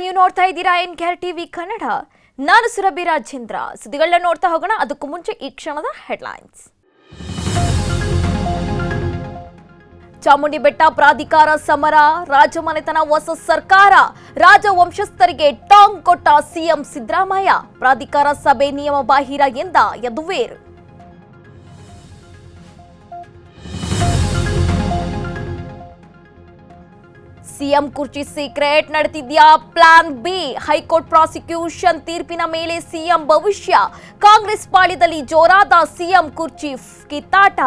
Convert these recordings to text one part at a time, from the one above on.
ನೀವು ನೋಡ್ತಾ ಇದ್ದೀರಾ ಎನ್ ಕೇರ್ ಟಿವಿ ಕನ್ನಡ. ನಾನು ಸುರಭಿ ರಾಜೇಂದ್ರ. ಸುದ್ದಿಗಳನ್ನ ನೋಡ್ತಾ ಹೋಗೋಣ. ಅದಕ್ಕೂ ಮುಂಚೆ ಈ ಕ್ಷಣದ ಹೆಡ್ಲೈನ್ಸ್. ಚಾಮುಂಡಿ ಬೆಟ್ಟ ಪ್ರಾಧಿಕಾರ ಸಮರ ರಾಜಮನೆತನ ಹೊಸ ಸರ್ಕಾರ ರಾಜವಂಶಸ್ಥರಿಗೆ ಟಾಂಗ್ ಕೊಟ್ಟ ಸಿಎಂ ಸಿದ್ದರಾಮಯ್ಯ. ಪ್ರಾಧಿಕಾರ ಸಭೆ ನಿಯಮ ಬಾಹಿರ ಎಂದ ಯದುವೀರ್. ಸಿಎಂ ಕುರ್ಚಿ secret ನಡೆದಿದ್ಯಾ plan B, high court prosecution ತೀರ್ಪಿನ ಮೇಲೆ ಸಿಎಂ ಭವಿಷ್ಯ. ಕಾಂಗ್ರೆಸ್ ಪಾಳ್ಯದಲ್ಲಿ ಜೋರಾದ ಸಿಎಂ ಕುರ್ಚಿ ಕಿತ್ತಾಟ.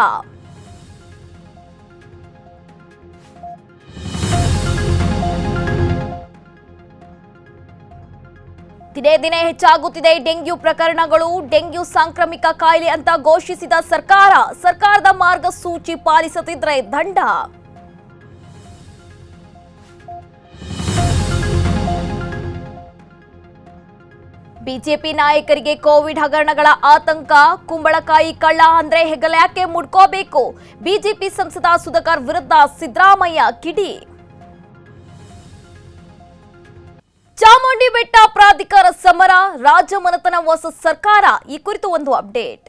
ದಿನೇ ದಿನೇ ಹೆಚ್ಚಾಗುತ್ತಿದೆ ಡೆಂಗ್ಯೂ ಪ್ರಕರಣಗಳು. ಡೆಂಗ್ಯೂ ಸಾಂಕ್ರಾಮಿಕ ಕಾಯಿಲೆ ಅಂತ ಘೋಷಿಸಿದ ಸರ್ಕಾರ, ಸರ್ಕಾರದ ಮಾರ್ಗಸೂಚಿ ಪಾಲಿಸದಿದ್ರೆ ದಂಡ. ಬಿಜೆಪಿ ನಾಯಕರಿಗೆ ಕೋವಿಡ್ ಹಗರಣಗಳ ಆತಂಕ, ಕುಂಬಳಕಾಯಿ ಕಳ್ಳ ಅಂದ್ರೆ ಹೆಗಲ್ಯಾಕೆ ಮುಡ್ಕೋಬೇಕು? ಬಿಜೆಪಿ ಸಂಸದ ಸುಧಾಕರ್ ವಿರುದ್ಧ ಸಿದ್ದರಾಮಯ್ಯ ಕಿಡಿ. ಚಾಮುಂಡಿ ಬೆಟ್ಟ ಪ್ರಾಧಿಕಾರ ಸಮರ ರಾಜಮನೆತನ ಹೊಸ ಸರ್ಕಾರ ಈ ಕುರಿತು ಒಂದು ಅಪ್ಡೇಟ್.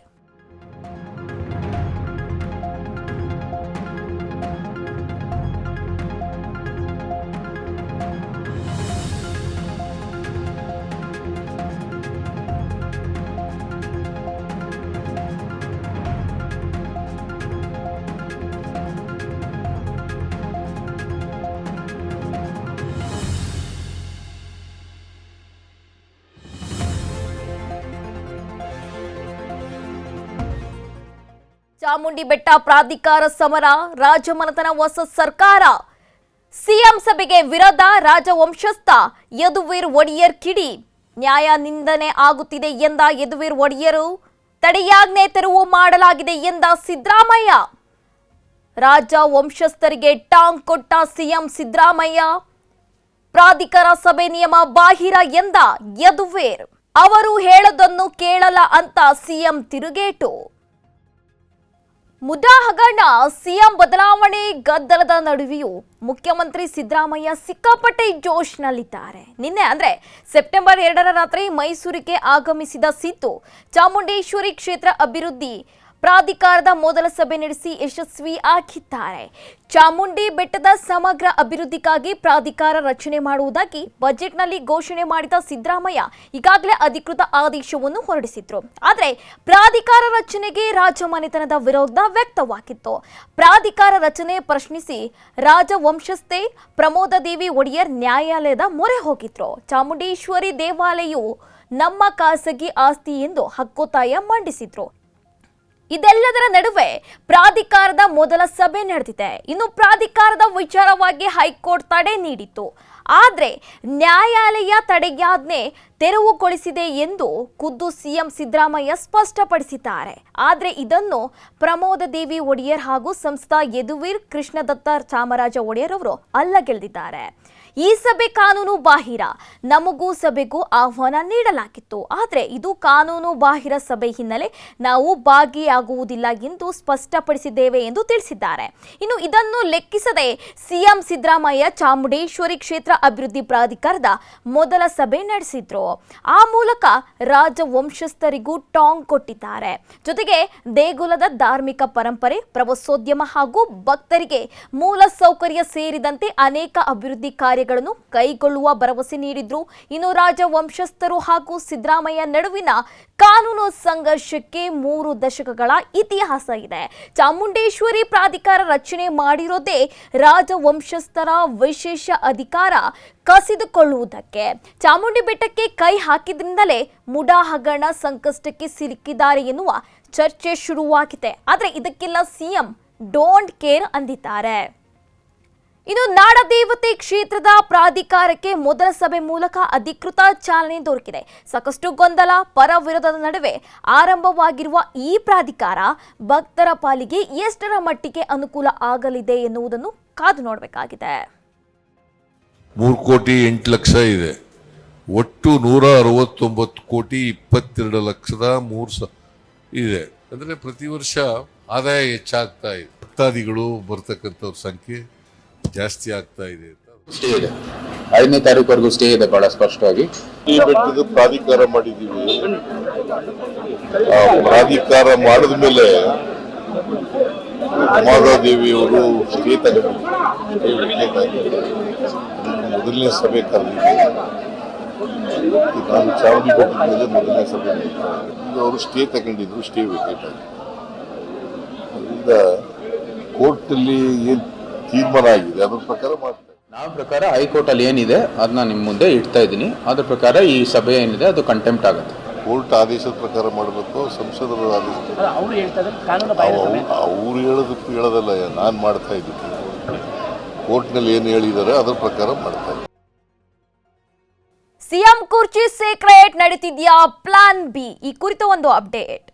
ಚಾಮುಂಡಿ ಬೆಟ್ಟ ಪ್ರಾಧಿಕಾರ ಸಮರ, ರಾಜಮನತನ ಹೊಸ ಸರ್ಕಾರ. ಸಿಎಂ ಸಭೆಗೆ ವಿರೋಧ, ರಾಜವಂಶಸ್ಥ ಯದುವೀರ್ ಒಡೆಯರ್ ಕಿಡಿ. ನ್ಯಾಯ ನಿಂದನೆ ಆಗುತ್ತಿದೆ ಎಂದ ಯದುವೀರ್ ಒಡೆಯರು, ತಡೆಯಾಜ್ಞೆ ತೆರವು ಮಾಡಲಾಗಿದೆ ಎಂದ ಸಿದ್ದರಾಮಯ್ಯ. ರಾಜ ವಂಶಸ್ಥರಿಗೆ ಟಾಂಗ್ ಕೊಟ್ಟ ಸಿಎಂ ಸಿದ್ದರಾಮಯ್ಯ, ಪ್ರಾಧಿಕಾರ ಸಭೆ ನಿಯಮ ಬಾಹಿರ ಎಂದ ಯದುವೀರ್. ಅವರು ಹೇಳದನ್ನು ಕೇಳಲ್ಲ ಅಂತ ಸಿಎಂ ತಿರುಗೇಟು. ಮುಡಾ ಹಗರಣ ಸಿಎಂ ಬದಲಾವಣೆ ಗದ್ದಲದ ನಡುವೆಯೂ ಮುಖ್ಯಮಂತ್ರಿ ಸಿದ್ದರಾಮಯ್ಯ ಸಿಕ್ಕಾಪಟ್ಟೆ ಜೋಶ್ನಲ್ಲಿದ್ದಾರೆ. ನಿನ್ನೆ ಅಂದ್ರೆ ಸೆಪ್ಟೆಂಬರ್ ಎರಡರ ರಾತ್ರಿ ಮೈಸೂರಿಗೆ ಆಗಮಿಸಿದ ಸಿದ್ದು ಚಾಮುಂಡೇಶ್ವರಿ ಕ್ಷೇತ್ರ ಅಭಿವೃದ್ಧಿ ಪ್ರಾಧಿಕಾರದ ಮೊದಲ ಸಭೆ ನಡೆಸಿ ಯಶಸ್ವಿ ಆಗಿದ್ದಾರೆ. ಚಾಮುಂಡಿ ಬೆಟ್ಟದ ಸಮಗ್ರ ಅಭಿವೃದ್ಧಿಗಾಗಿ ಪ್ರಾಧಿಕಾರ ರಚನೆ ಮಾಡುವುದಾಗಿ ಬಜೆಟ್ನಲ್ಲಿ ಘೋಷಣೆ ಮಾಡಿದ ಸಿದ್ದರಾಮಯ್ಯ ಈಗಾಗಲೇ ಅಧಿಕೃತ ಆದೇಶವನ್ನು ಹೊರಡಿಸಿದ್ರು. ಆದರೆ ಪ್ರಾಧಿಕಾರ ರಚನೆಗೆ ರಾಜಮನೆತನದ ವಿರೋಧ ವ್ಯಕ್ತವಾಗಿತ್ತು. ಪ್ರಾಧಿಕಾರ ರಚನೆ ಪ್ರಶ್ನಿಸಿ ರಾಜವಂಶಸ್ಥೆ ಪ್ರಮೋದದೇವಿ ಒಡೆಯರ್ ನ್ಯಾಯಾಲಯದ ಮೊರೆ ಹೋಗಿದ್ರು. ಚಾಮುಂಡೇಶ್ವರಿ ದೇವಾಲಯವು ನಮ್ಮ ಖಾಸಗಿ ಆಸ್ತಿ ಎಂದು ಹಕ್ಕೊತ್ತಾಯ ಮಂಡಿಸಿದ್ರು. ಇದೆಲ್ಲದರ ನಡುವೆ ಪ್ರಾಧಿಕಾರದ ಮೊದಲ ಸಭೆ ನಡೆದಿದೆ. ಇನ್ನು ಪ್ರಾಧಿಕಾರದ ವಿಚಾರವಾಗಿ ಹೈಕೋರ್ಟ್ ತಡೆ ನೀಡಿತ್ತು. ಆದರೆ ನ್ಯಾಯಾಲಯ ತಡೆಯಾಜ್ಞೆ ತೆರವುಗೊಳಿಸಿದೆ ಎಂದು ಖುದ್ದು ಸಿಎಂ ಸಿದ್ದರಾಮಯ್ಯ ಸ್ಪಷ್ಟಪಡಿಸಿದ್ದಾರೆ. ಆದರೆ ಇದನ್ನು ಪ್ರಮೋದ ದೇವಿ ಒಡೆಯರ್ ಹಾಗೂ ಸಂಸ್ಥಾ ಯದುವೀರ್ ಕೃಷ್ಣದತ್ತ ಚಾಮರಾಜ ಒಡೆಯರ್ ಅವರು ಅಲ್ಲಗೆಳೆದಿದ್ದಾರೆ. ಈ ಸಭೆ ಕಾನೂನು ಬಾಹಿರ. ನಮಗೂ ಸಭೆಗೂ ಆಹ್ವಾನ ನೀಡಲಾಗಿತ್ತು. ಆದರೆ ಇದು ಕಾನೂನು ಬಾಹಿರ ಸಭೆ ಹಿನ್ನೆಲೆ ನಾವು ಭಾಗಿಯಾಗುವುದಿಲ್ಲ ಎಂದು ಸ್ಪಷ್ಟಪಡಿಸಿದ್ದೇವೆ ಎಂದು ತಿಳಿಸಿದ್ದಾರೆ. ಇನ್ನು ಇದನ್ನು ಲೆಕ್ಕಿಸದೆ ಸಿಎಂ ಸಿದ್ದರಾಮಯ್ಯ ಚಾಮುಂಡೇಶ್ವರಿ ಕ್ಷೇತ್ರ ಅಭಿವೃದ್ಧಿ ಪ್ರಾಧಿಕಾರದ ಮೊದಲ ಸಭೆ ನಡೆಸಿದ್ರು. ಆ ಮೂಲಕ ರಾಜವಂಶಸ್ಥರಿಗೂ ಟಾಂಗ್ ಕೊಟ್ಟಿದ್ದಾರೆ. ಜೊತೆಗೆ ದೇಗುಲದ ಧಾರ್ಮಿಕ ಪರಂಪರೆ, ಪ್ರವಾಸೋದ್ಯಮ ಹಾಗೂ ಭಕ್ತರಿಗೆ ಮೂಲ ಸೌಕರ್ಯ ಸೇರಿದಂತೆ ಅನೇಕ ಅಭಿವೃದ್ಧಿ ಕಾರ್ಯಗಳನ್ನು ಕೈಗೊಳ್ಳುವ ಭರವಸೆ ನೀಡಿದ್ರು. ಇನ್ನು ರಾಜವಂಶಸ್ಥರು ಹಾಗೂ ಸಿದ್ದರಾಮಯ್ಯ ನಡುವಿನ ಕಾನೂನು ಸಂಘರ್ಷಕ್ಕೆ ಮೂರು ದಶಕಗಳ ಇತಿಹಾಸ ಇದೆ. ಚಾಮುಂಡೇಶ್ವರಿ ಪ್ರಾಧಿಕಾರ ರಚನೆ ಮಾಡಿರೋದೇ ರಾಜವಂಶಸ್ಥರ ವಿಶೇಷ ಅಧಿಕಾರ ಕಸಿದುಕೊಳ್ಳುವುದಕ್ಕೆ. ಚಾಮುಂಡಿ ಬೆಟ್ಟಕ್ಕೆ ಕೈ ಹಾಕಿದ್ರಿಂದಲೇ ಮುಡಾ ಹಗರಣ ಸಂಕಷ್ಟಕ್ಕೆ ಸಿಲುಕಿದ್ದಾರೆ ಎನ್ನುವ ಚರ್ಚೆ ಶುರುವಾಗಿದೆ. ಆದರೆ ಇದಕ್ಕೆಲ್ಲ ಸಿಎಂ ಡೋಂಟ್ ಕೇರ್ ಅಂದಿದ್ದಾರೆ. ಇನ್ನು ನಾಡದೇವತೆ ಕ್ಷೇತ್ರದ ಪ್ರಾಧಿಕಾರಕ್ಕೆ ಮೊದಲ ಸಭೆ ಮೂಲಕ ಅಧಿಕೃತ ಚಾಲನೆ ದೊರಕಿದೆ. ಸಾಕಷ್ಟು ಗೊಂದಲ, ಪರ ವಿರೋಧದ ನಡುವೆ ಆರಂಭವಾಗಿರುವ ಈ ಪ್ರಾಧಿಕಾರ ಭಕ್ತರ ಪಾಲಿಗೆ ಎಷ್ಟರ ಮಟ್ಟಿಗೆ ಅನುಕೂಲ ಆಗಲಿದೆ ಎನ್ನುವುದನ್ನು ಕಾದು ನೋಡಬೇಕಾಗಿದೆ. ಮೂರು ಕೋಟಿ ಎಂಟು ಲಕ್ಷ ಇದೆ. ಒಟ್ಟು ನೂರ ಅರವತ್ತೊಂಬತ್ತು ಕೋಟಿ ಇಪ್ಪತ್ತೆರಡು ಲಕ್ಷದ ಮೂರು ಸ, ಇದೆ. ಅಂದರೆ ಪ್ರತಿ ವರ್ಷ ಆದಾಯ ಹೆಚ್ಚಾಗ್ತಾ ಇದೆ. ಭಕ್ತಾದಿಗಳು ಬರ್ತಕ್ಕಂಥವ್ರ ಸಂಖ್ಯೆ ಜಾಸ್ತಿ ಆಗ್ತಾ ಇದೆ ಸ್ಟೇ ಇದೆ. ಐದನೇ ತಾರೀಕುವರೆಗೂ ಸ್ಟೇ ಇದೆ ಬಹಳ ಸ್ಪಷ್ಟವಾಗಿ. ಈ ಬೆಟ್ಟದ ಪ್ರಾಧಿಕಾರ ಮಾಡಿದೀವಿ ಆ ಪ್ರಾಧಿಕಾರ ಮಾಡಿದ ಮೇಲೆ ಮಾಧವದೇವಿ ಅವರು ಸ್ಟೇ ತಗೊಂಡಿದ್ದಾರೆ ಮೊದಲನೇ ಸಭೆ ಕರೆದಿದ್ದೀವಿ ನಾನು ಚಾವಡಿ ಬೆಟ್ಟದ ಮೇಲೆ ಮೊದಲನೇ ಸಭೆ ಅವರು ಸ್ಟೇ ತಗೊಂಡಿದ್ರು ಸ್ಟೇ ವೇಕೇಟ್ ಆಗಿದೆ ಅದರಿಂದ ಕೋರ್ಟಲ್ಲಿ ಏನು ತೀರ್ಮಾನ ಆಗಿದೆ. ಅದ್ರ ಪ್ರಕಾರ ಮಾಡ್ತಾರೆ. ನಮ್ಮ ಪ್ರಕಾರ ಹೈಕೋರ್ಟ್ ಅಲ್ಲಿ ಏನಿದೆ ಅದನ್ನ ನಿಮ್ಮ ಮುಂದೆ ಇಡ್ತಾ ಇದ್ದೀನಿ. ಅದ್ರ ಪ್ರಕಾರ ಈ ಸಭೆ ಏನಿದೆ ಅದು ಕಂಟೆಂಪ್ಟ್ ಆಗುತ್ತೆ. ಕೋರ್ಟ್ ಆದೇಶದ ಪ್ರಕಾರ ಮಾಡಬೇಕು ಸಂಸದರ ಆದೇಶ ಅವ್ರು ಹೇಳ್ತಾ ಇದ್ದಾರೆ ಕಾನೂನು ಬಾಹಿರ ಸಭೆ. ಅಂತ. ಅವ್ರು ಹೇಳೋದಕ್ಕೂ ಹೇಳೋದಲ್ಲ ನಾನು ಮಾಡ್ತಾ ಇದ್ದೀನಿ. ಕೋರ್ಟ್ನಲ್ಲಿ ಏನು ಹೇಳಿದ್ದಾರೆ ಅದ್ರ ಪ್ರಕಾರ ಮಾಡ್ತಾ ಇದ್ದೀನಿ. ಸಿಎಂ ಕುರ್ಚಿ ಸೀಕ್ರೆಟ್ ನಡೀತಿದ್ಯಾ ಪ್ಲಾನ್ ಬಿ ಈ ಕುರಿತು ಒಂದು ಅಪ್ಡೇಟ್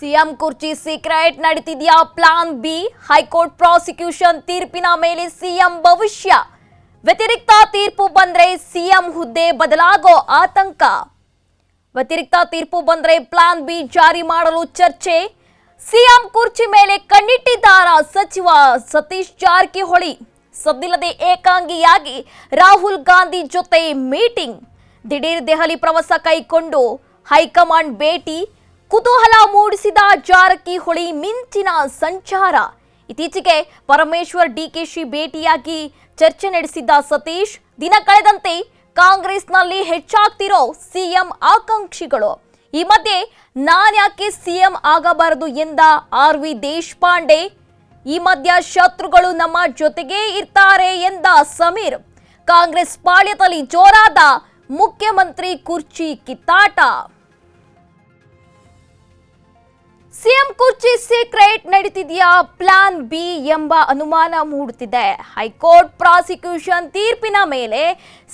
ಸಿಎಂ ಕುರ್ಚಿ secret ನಡೀತಿದೆಯಾ plan B? High court prosecution ತೀರ್ಪಿನ ಮೇಲೆ ಸಿಎಂ ಭವಿಷ್ಯ. ವ್ಯತಿರಿಕ್ತ ತೀರ್ಪು ಬಂದ್ರೆ ಸಿಎಂ ಹುದ್ದೆ ಬದಲಾಗೋ ಆತಂಕ. ವ್ಯತಿರಿಕ್ತ ತೀರ್ಪು ಬಂದ್ರೆ ಪ್ಲಾನ್ ಬಿ ಜಾರಿ ಮಾಡಲು ಚರ್ಚೆ. ಸಿಎಂ ಕುರ್ಚಿ ಮೇಲೆ ಕಣ್ಣಿಟ್ಟಿದ್ದಾರ ಸಚಿವ ಸತೀಶ್ ಜಾರಕಿಹೊಳಿ. ಸದ್ದಿಲ್ಲದೆ ಏಕಾಂಗಿಯಾಗಿ ರಾಹುಲ್ ಗಾಂಧಿ ಜೊತೆ ಮೀಟಿಂಗ್. ದಿಢೀರ್ ದೆಹಲಿ ಪ್ರವಾಸ ಕೈಕೊಂಡು ಹೈಕಮಾಂಡ್ ಭೇಟಿ. ಕುತೂಹಲ ಮೂಡಿಸಿದ ಜಾರಕಿಹೊಳಿ ಮಿಂಚಿನ ಸಂಚಾರ. ಇತ್ತೀಚೆಗೆ ಪರಮೇಶ್ವರ್ ಡಿಕೆಶಿ ಭೇಟಿಯಾಗಿ ಚರ್ಚೆ ನಡೆಸಿದ್ದ ಸತೀಶ್, ದಿನ ಕಳೆದಂತೆ ಕಾಂಗ್ರೆಸ್ನಲ್ಲಿ ಹೆಚ್ಚಾಗ್ತಿರೋ ಸಿಎಂ ಆಕಾಂಕ್ಷಿಗಳು. ಈ ಮಧ್ಯೆ ನಾನ್ಯಾಕೆ ಸಿಎಂ ಆಗಬಾರದು ಎಂದ ಆರ್ ವಿ ದೇಶಪಾಂಡೆ, ಈ ಮಧ್ಯ ಶತ್ರುಗಳು ನಮ್ಮ ಜೊತೆಗೇ ಇರ್ತಾರೆ ಎಂದ ಸಮೀರ್. ಕಾಂಗ್ರೆಸ್ ಪಾಳ್ಯದಲ್ಲಿ ಜೋರಾದ ಮುಖ್ಯಮಂತ್ರಿ ಕುರ್ಚಿ ಕಿತ್ತಾಟ. ಸಿಎಂ ಕುರ್ಚಿ ಸೀಕ್ರೆಟ್ ನಡೀತಿದೆಯಾ? ಪ್ಲಾನ್ ಬಿ ಎಂಬ ಅನುಮಾನ ಮೂಡುತ್ತಿದೆ. ಹೈಕೋರ್ಟ್ ಪ್ರಾಸಿಕ್ಯೂಷನ್ ತೀರ್ಪಿನ ಮೇಲೆ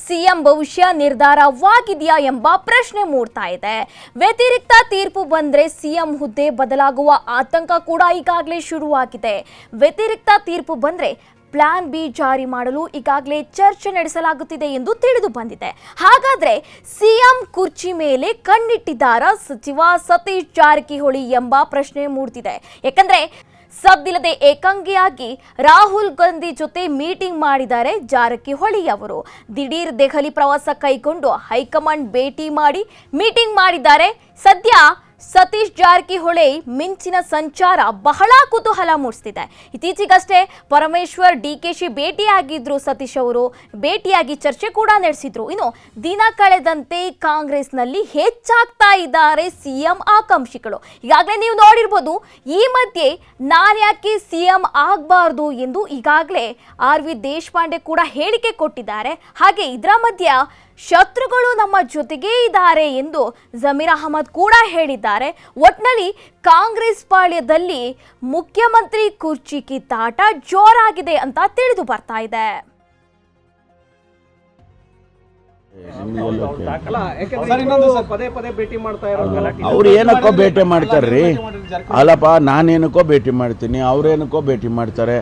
ಸಿಎಂ ಭವಿಷ್ಯ ನಿರ್ಧಾರವಾಗಿದೆಯಾ ಎಂಬ ಪ್ರಶ್ನೆ ಮೂಡ್ತಾ ಇದೆ. ವ್ಯತಿರಿಕ್ತ ತೀರ್ಪು ಬಂದ್ರೆ ಸಿಎಂ ಹುದ್ದೆ ಬದಲಾಗುವ ಆತಂಕ ಕೂಡ ಈಗಾಗಲೇ ಶುರುವಾಗಿದೆ. ವ್ಯತಿರಿಕ್ತ ತೀರ್ಪು ಬಂದ್ರೆ ಪ್ಲಾನ್ ಬಿ ಜಾರಿ ಮಾಡಲು ಈಗಾಗಲೇ ಚರ್ಚೆ ನಡೆಸಲಾಗುತ್ತಿದೆ ಎಂದು ತಿಳಿದು ಬಂದಿದೆ. ಹಾಗಾದ್ರೆ ಸಿಎಂ ಕುರ್ಚಿ ಮೇಲೆ ಕಣ್ಣಿಟ್ಟಿದ್ದಾರ ಸಚಿವ ಸತೀಶ್ ಜಾರಕಿಹೊಳಿ ಎಂಬ ಪ್ರಶ್ನೆ ಮೂಡ್ತಿದೆ. ಯಾಕಂದ್ರೆ ಸದ್ದಿಲ್ಲದೆ ಏಕಾಂಗಿಯಾಗಿ ರಾಹುಲ್ ಗಾಂಧಿ ಜೊತೆ ಮೀಟಿಂಗ್ ಮಾಡಿದ್ದಾರೆ ಜಾರಕಿಹೊಳಿ ಅವರು. ದಿಢೀರ್ ದೆಹಲಿ ಪ್ರವಾಸ ಕೈಗೊಂಡು ಹೈಕಮಾಂಡ್ ಭೇಟಿ ಮಾಡಿ ಮೀಟಿಂಗ್ ಮಾಡಿದ್ದಾರೆ. ಸದ್ಯ ಸತೀಶ್ ಜಾರಕಿಹೊಳಿ ಮಿಂಚಿನ ಸಂಚಾರ ಬಹಳ ಕುತೂಹಲ ಮೂಡಿಸ್ತಿದೆ. ಇತ್ತೀಚೆಗಷ್ಟೇ ಪರಮೇಶ್ವರ್ ಡಿ ಕೆ ಶಿ ಭೇಟಿಯಾಗಿದ್ರು ಸತೀಶ್ ಅವರು. ಭೇಟಿಯಾಗಿ ಚರ್ಚೆ ಕೂಡ ನಡೆಸಿದ್ರು. ಇನ್ನು ದಿನ ಕಳೆದಂತೆ ಕಾಂಗ್ರೆಸ್ನಲ್ಲಿ ಹೆಚ್ಚಾಗ್ತಾ ಇದ್ದಾರೆ ಸಿಎಂ ಆಕಾಂಕ್ಷಿಗಳು. ಈಗಾಗಲೇ ನೀವು ನೋಡಿರ್ಬೋದು, ಈ ಮಧ್ಯೆ ನಾನ್ಯಾಕೆ ಸಿಎಂ ಆಗಬಾರ್ದು ಎಂದು ಈಗಾಗಲೇ ಆರ್ ವಿ ದೇಶಪಾಂಡೆ ಕೂಡ ಹೇಳಿಕೆ ಕೊಟ್ಟಿದ್ದಾರೆ. ಹಾಗೆ ಇದರ ಮಧ್ಯ ಶತ್ರುಗಳು ನಮ್ಮ ಜೊತೆಗೇ ಇದ್ದಾರೆ ಎಂದು ಜಮೀರ್ ಅಹಮದ್ ಕೂಡ ಹೇಳಿದ್ದಾರೆ. ಒಟ್ನಲ್ಲಿ ಕಾಂಗ್ರೆಸ್ ಪಾಳ್ಯದಲ್ಲಿ ಮುಖ್ಯಮಂತ್ರಿ ಕುರ್ಚಿ ಕಿತ್ತಾಟ ಜೋರಾಗಿದೆ ಅಂತ ತಿಳಿದು ಬರ್ತಾ ಇದೆ. ಅವ್ರು ಏನಕ್ಕೋ ಭೇಟಿ ಮಾಡ್ತಾರ್ರಿ ಅಲ್ಲಪ್ಪ ನಾನೇನಕ್ಕೋ ಭೇಟಿ ಮಾಡ್ತೀನಿ ಅವ್ರೇನಕ್ಕೋ ಭೇಟಿ ಮಾಡ್ತಾರೆ.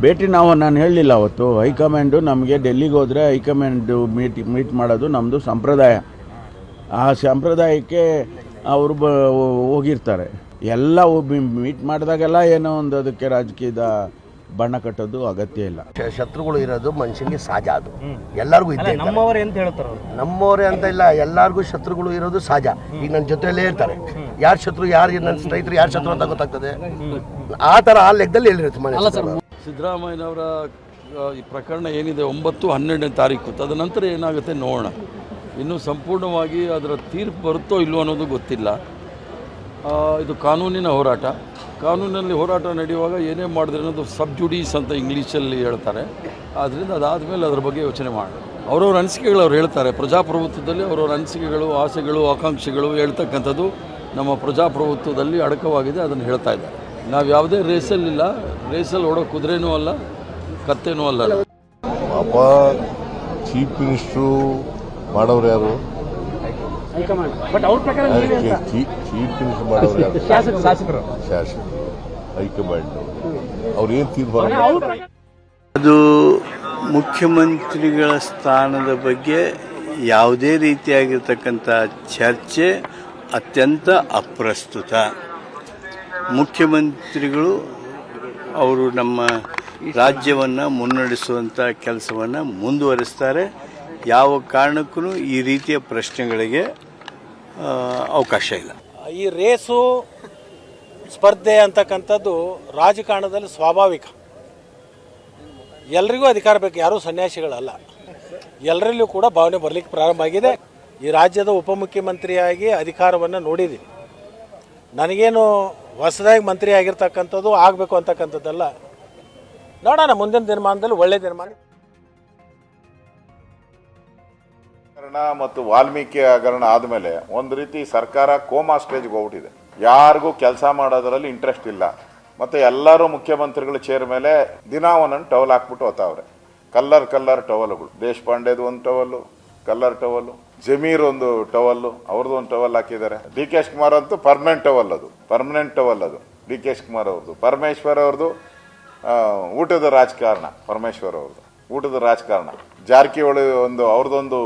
ಭೇಟಿ ನಾವು ನಾನು ಹೇಳಲಿಲ್ಲ ಅವತ್ತು. ಹೈಕಮಾಂಡು ನಮಗೆ ಡೆಲ್ಲಿಗೆ ಹೋದರೆ ಹೈಕಮಾಂಡು ಮೀಟ್ ಮೀಟ್ ಮಾಡೋದು ನಮ್ಮದು ಸಂಪ್ರದಾಯ. ಆ ಸಂಪ್ರದಾಯಕ್ಕೆ ಅವರು ಬ ಹೋಗಿರ್ತಾರೆ. ಎಲ್ಲ ಮೀಟ್ ಮಾಡಿದಾಗೆಲ್ಲ ಏನೋ ಒಂದು ಅದಕ್ಕೆ ರಾಜಕೀಯದ ಬಣ್ಣ ಕಟ್ಟೋದು ಅಗತ್ಯ ಇಲ್ಲ. ಶ- ಶತ್ರುಗಳು ಇರೋದು ಮನುಷ್ಯನಿಗೆ ಸಹಜ ಅದು. ಎಲ್ಲರಿಗೂ ಇದೆ. ನಮ್ಮವರೇ ಅಂತ ಹೇಳ್ತಾರೆ ನಮ್ಮವರೇ ಅಂತ ಇಲ್ಲ ಎಲ್ಲರಿಗೂ ಶತ್ರುಗಳು ಇರೋದು ಸಹಜ. ಈಗ ನನ್ನ ಜೊತೆಯಲ್ಲೇ ಇರ್ತಾರೆ. ಯಾರು ಶತ್ರು ಯಾರು ನನ್ನ ಸ್ನೇಹಿತರು ಯಾರು ಶತ್ರು ಅಂತ ಗೊತ್ತಾಗ್ತದೆ? ಆ ಥರ ಆ ಲೆಕ್ಕದಲ್ಲಿ ಹೇಳಿರುತ್ತೆ ಮನೆ. ಸಿದ್ದರಾಮಯ್ಯನವರ ಈ ಪ್ರಕರಣ ಏನಿದೆ, ಒಂಬತ್ತು ಹನ್ನೆರಡನೇ ತಾರೀಕು, ತದನಂತರ ಏನಾಗುತ್ತೆ ನೋಡೋಣ. ಇನ್ನೂ ಸಂಪೂರ್ಣವಾಗಿ ಅದರ ತೀರ್ಪು ಬರುತ್ತೋ ಇಲ್ಲೋ ಅನ್ನೋದು ಗೊತ್ತಿಲ್ಲ. ಇದು ಕಾನೂನಿನ ಹೋರಾಟ. ಕಾನೂನಲ್ಲಿ ಹೋರಾಟ ನಡೆಯುವಾಗ ಏನೇ ಮಾಡಿದ್ರೆ ಅನ್ನೋದು ಸಬ್ ಜುಡೀಸ್ ಅಂತ ಇಂಗ್ಲೀಷಲ್ಲಿ ಹೇಳ್ತಾರೆ. ಆದ್ದರಿಂದ ಅದಾದಮೇಲೆ ಅದ್ರ ಬಗ್ಗೆ ಯೋಚನೆ ಮಾಡಿ ಅವರವ್ರ ಅನಿಸಿಕೆಗಳು ಅವ್ರು ಹೇಳ್ತಾರೆ. ಪ್ರಜಾಪ್ರಭುತ್ವದಲ್ಲಿ ಅವರವ್ರ ಅನಿಸಿಕೆಗಳು, ಆಸೆಗಳು, ಆಕಾಂಕ್ಷೆಗಳು ಹೇಳ್ತಕ್ಕಂಥದ್ದು ನಮ್ಮ ಪ್ರಜಾಪ್ರಭುತ್ವದಲ್ಲಿ ಅಡಕವಾಗಿದೆ, ಅದನ್ನು ಹೇಳ್ತಾ ಇದ್ದಾರೆ. ನಾವು ಯಾವುದೇ ರೇಸಲ್ಲಿಲ್ಲ ರೇಸಲ್ಲಿ ಓಡೋ ಕುದುರೆನೂ ಅಲ್ಲ ಕತ್ತೆನೂ ಅಲ್ಲ. ಪಾಪ ಚೀಫ್ ಮಿನಿಸ್ಟ್ರು ಮಾಡೋರು ಯಾರು? ಬಟ್ ಅವ್ರ ಪ್ರಕಾರ ನೀವೇ ಅಂತ. ಚೀಫ್ ಮಿನಿಸ್ಟರ್ ಮಾಡೋರು ಯಾರು? ಶಾಸಕರು. ಹೈಕಮಾಂಡ್. ಅವ್ರು ಏನು ತೀರ್ಮಾನ ಅದು ಮುಖ್ಯಮಂತ್ರಿಗಳ ಸ್ಥಾನದ ಬಗ್ಗೆ ಯಾವುದೇ ರೀತಿಯಾಗಿರ್ತಕ್ಕಂಥ ಚರ್ಚೆ ಅತ್ಯಂತ ಅಪ್ರಸ್ತುತ. ಮುಖ್ಯಮಂತ್ರಿಗಳು ಅವರು ನಮ್ಮ ರಾಜ್ಯವನ್ನು ಮುನ್ನಡೆಸುವಂಥ ಕೆಲಸವನ್ನು ಮುಂದುವರಿಸ್ತಾರೆ. ಯಾವ ಕಾರಣಕ್ಕೂ ಈ ರೀತಿಯ ಪ್ರಶ್ನೆಗಳಿಗೆ ಅವಕಾಶ ಇಲ್ಲ. ಈ ರೇಸು ಸ್ಪರ್ಧೆ ಅಂತಕ್ಕಂಥದ್ದು ರಾಜಕಾರಣದಲ್ಲಿ ಸ್ವಾಭಾವಿಕ. ಎಲ್ರಿಗೂ ಅಧಿಕಾರ ಬೇಕು, ಯಾರೂ ಸನ್ಯಾಸಿಗಳಲ್ಲ. ಎಲ್ಲರಲ್ಲೂ ಕೂಡ ಭಾವನೆ ಬರಲಿಕ್ಕೆ ಪ್ರಾರಂಭ ಆಗಿದೆ. ಈ ರಾಜ್ಯದ ಉಪಮುಖ್ಯಮಂತ್ರಿಯಾಗಿ ಅಧಿಕಾರವನ್ನು ನೋಡಿದ್ದೀನಿ. ನನಗೇನು ಹೊಸದಾಗಿ ಮಂತ್ರಿ ಆಗಿರ್ತಕ್ಕಂಥದ್ದು ಆಗಬೇಕು ಅಂತಕ್ಕಂಥದ್ದಲ್ಲ. ನೋಡೋಣ ಮುಂದಿನ ದಿನಮಾನದಲ್ಲಿ ಒಳ್ಳೆ ದಿನಮಾನ. ಹಗರಣ ಮತ್ತು ವಾಲ್ಮೀಕಿ ಹಗರಣ ಆದಮೇಲೆ ಒಂದು ರೀತಿ ಸರ್ಕಾರ ಕೋಮಾ ಸ್ಟೇಜ್ಗೆ ಹೋಗ್ಬಿಟ್ಟಿದೆ. ಯಾರಿಗೂ ಕೆಲಸ ಮಾಡೋದ್ರಲ್ಲಿ ಇಂಟ್ರೆಸ್ಟ್ ಇಲ್ಲ. ಮತ್ತು ಎಲ್ಲರೂ ಮುಖ್ಯಮಂತ್ರಿಗಳ ಚೇರ್ ಮೇಲೆ ದಿನ ಒಂದೊಂದು ಟವಲ್ ಹಾಕ್ಬಿಟ್ಟು ಹೋತಾವ್ರೆ ಕಲ್ಲರ್ ಕಲ್ಲರ್ ಟವಲ್ಗಳು ದೇಶಪಾಂಡೆದು ಒಂದು ಟವಲ್ಲು ಕಲ್ಲರ್ ಟವಲ್ಲು ಜಮೀರ್ ಒಂದು ಟವಲ್ಲು, ಅವ್ರದ್ದು ಒಂದು ಟವಲ್ ಹಾಕಿದ್ದಾರೆ. ಡಿ ಕೆ ಕುಮಾರ್ ಅಂತೂ ಪರ್ಮನೆಂಟ್ ಟವಲ್ ಅದು ಪರ್ಮನೆಂಟ್ ಟವಲ್ ಅದು. ಡಿ ಕೆ ಕುಮಾರ್ ಅವ್ರದ್ದು. ಪರಮೇಶ್ವರ್ ಅವ್ರದ್ದು ಊಟದ ರಾಜಕಾರಣ, ಪರಮೇಶ್ವರ್ ಅವ್ರದ್ದು. ಊಟದ ರಾಜಕಾರಣ. ಜಾರಕಿಹೊಳಿ ಒಂದು, ಅವ್ರದ್ದೊಂದು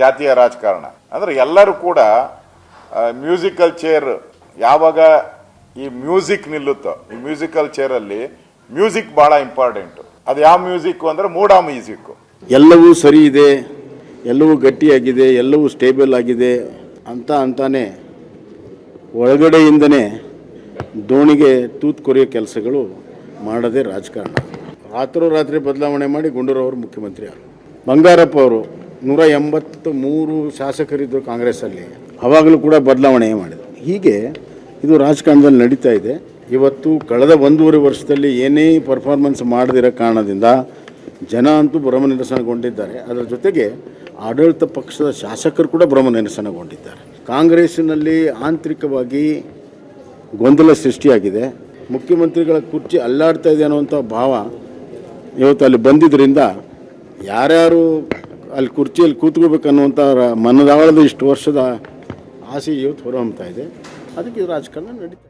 ಜಾತಿಯ ರಾಜಕಾರಣ. ಅಂದರೆ ಎಲ್ಲರೂ ಕೂಡ ಮ್ಯೂಸಿಕಲ್ ಚೇರ್ ಯಾವಾಗ ಈ ಮ್ಯೂಸಿಕ್ ನಿಲ್ಲುತ್ತೋ, ಈ ಮ್ಯೂಸಿಕಲ್ ಚೇರಲ್ಲಿ ಮ್ಯೂಸಿಕ್ ಭಾಳ ಇಂಪಾರ್ಟೆಂಟು. ಅದು ಯಾವ ಮ್ಯೂಸಿಕ್ ಅಂದರೆ ಮೂಡಾ ಮ್ಯೂಸಿಕ್ ಎಲ್ಲವೂ ಸರಿ ಇದೆ. ಎಲ್ಲವೂ ಗಟ್ಟಿಯಾಗಿದೆ, ಎಲ್ಲವೂ ಸ್ಟೇಬಲ್ ಆಗಿದೆ ಅಂತ ಅಂತಾನೆ ಒಳಗಡೆಯಿಂದನೇ ದೋಣಿಗೆ ತೂತು ಕೊರೆಯೋ ಕೆಲಸಗಳು ಮಾಡದೆ ರಾಜಕಾರಣ. ರಾತ್ರೋರಾತ್ರಿ ಬದಲಾವಣೆ ಮಾಡಿ ಗುಂಡೂರವರು ಮುಖ್ಯಮಂತ್ರಿ ಅವರು ಬಂಗಾರಪ್ಪ ಅವರು ನೂರ ಎಂಬತ್ತು ಮೂರು ಶಾಸಕರಿದ್ದರು ಕಾಂಗ್ರೆಸ್ಸಲ್ಲಿ, ಅವಾಗಲೂ ಕೂಡ ಬದಲಾವಣೆ ಮಾಡಿದರು. ಹೀಗೆ ಇದು ರಾಜಕಾರಣದಲ್ಲಿ ನಡೀತಾ ಇದೆ. ಇವತ್ತು ಕಳೆದ ಒಂದೂವರೆ ವರ್ಷದಲ್ಲಿ ಏನೇ ಪರ್ಫಾರ್ಮೆನ್ಸ್ ಮಾಡದಿರೋ ಕಾರಣದಿಂದ ಜನ ಅಂತೂ ಭ್ರಮ ನಿರಸನಗೊಂಡಿದ್ದಾರೆ. ಅದರ ಜೊತೆಗೆ ಆಡಳಿತ ಪಕ್ಷದ ಶಾಸಕರು ಕೂಡ ಭ್ರಮ ನಿರಸನಗೊಂಡಿದ್ದಾರೆ ಕಾಂಗ್ರೆಸ್ಸಿನಲ್ಲಿ ಆಂತರಿಕವಾಗಿ ಗೊಂದಲ ಸೃಷ್ಟಿಯಾಗಿದೆ. ಮುಖ್ಯಮಂತ್ರಿಗಳ ಕುರ್ಚಿ ಅಲ್ಲಾಡ್ತಾ ಇದೆ ಅನ್ನುವಂಥ ಭಾವ ಇವತ್ತು ಅಲ್ಲಿ ಬಂದಿದ್ದರಿಂದ ಯಾರ್ಯಾರು ಅಲ್ಲಿ ಕುರ್ಚಿಯಲ್ಲಿ ಕೂತ್ಕೋಬೇಕನ್ನುವಂಥ ಮನದಾಳದ ಇಷ್ಟು ವರ್ಷದ ಆಸೆ ಇವತ್ತು ಹೊರಹೊಮ್ತಾ ಇದೆ. ಅದಕ್ಕೆ ರಾಜಕಾರಣ ನಡೀತಾ